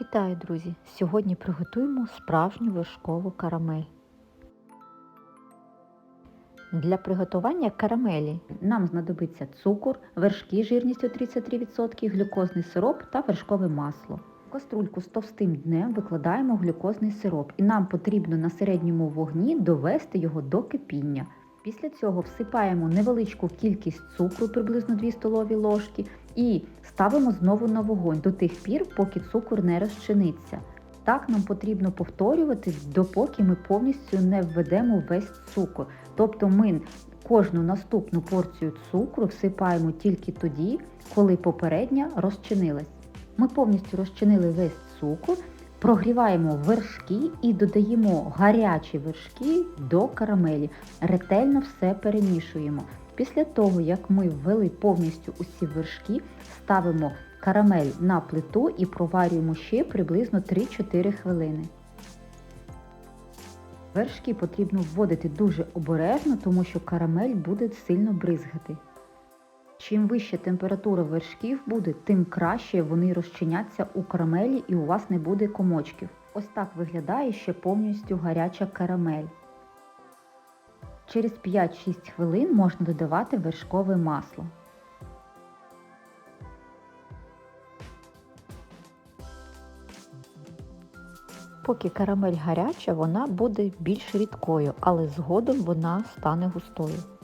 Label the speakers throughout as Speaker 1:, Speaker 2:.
Speaker 1: Вітаю, друзі! Сьогодні приготуємо справжню вершкову карамель. Для приготування карамелі нам знадобиться цукор, вершки жирністю 33%, глюкозний сироп та вершкове масло. В каструльку з товстим днем викладаємо глюкозний сироп і нам потрібно на середньому вогні довести його до кипіння. Після цього всипаємо невеличку кількість цукру, приблизно 2 столові ложки, і ставимо знову на вогонь до тих пір, поки цукор не розчиниться. Так нам потрібно повторювати, допоки ми повністю не введемо весь цукор. Тобто ми кожну наступну порцію цукру всипаємо тільки тоді, коли попередня розчинилась. Ми повністю розчинили весь цукор, прогріваємо вершки і додаємо гарячі вершки до карамелі. Ретельно все перемішуємо. Після того, як ми ввели повністю усі вершки, ставимо карамель на плиту і проварюємо ще приблизно 3-4 хвилини. Вершки потрібно вводити дуже обережно, тому що карамель буде сильно бризгати. Чим вища температура вершків буде, тим краще вони розчиняться у карамелі і у вас не буде комочків. Ось так виглядає ще повністю гаряча карамель. Через 5-6 хвилин можна додавати вершкове масло. Поки карамель гаряча, вона буде більш рідкою, але згодом вона стане густою.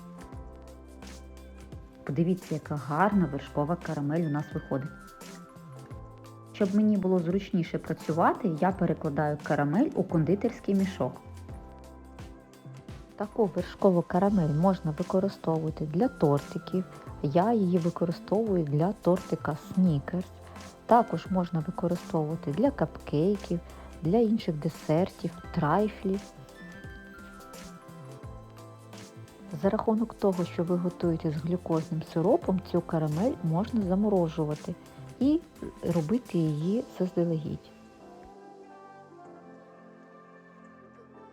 Speaker 1: Подивіться, яка гарна вершкова карамель у нас виходить. Щоб мені було зручніше працювати, я перекладаю карамель у кондитерський мішок. Таку вершкову карамель можна використовувати для тортиків. Я її використовую для тортика Snickers. Також можна використовувати для капкейків, для інших десертів, трайфлів. За рахунок того, що ви готуєте з глюкозним сиропом, цю карамель можна заморожувати і робити її заздалегідь.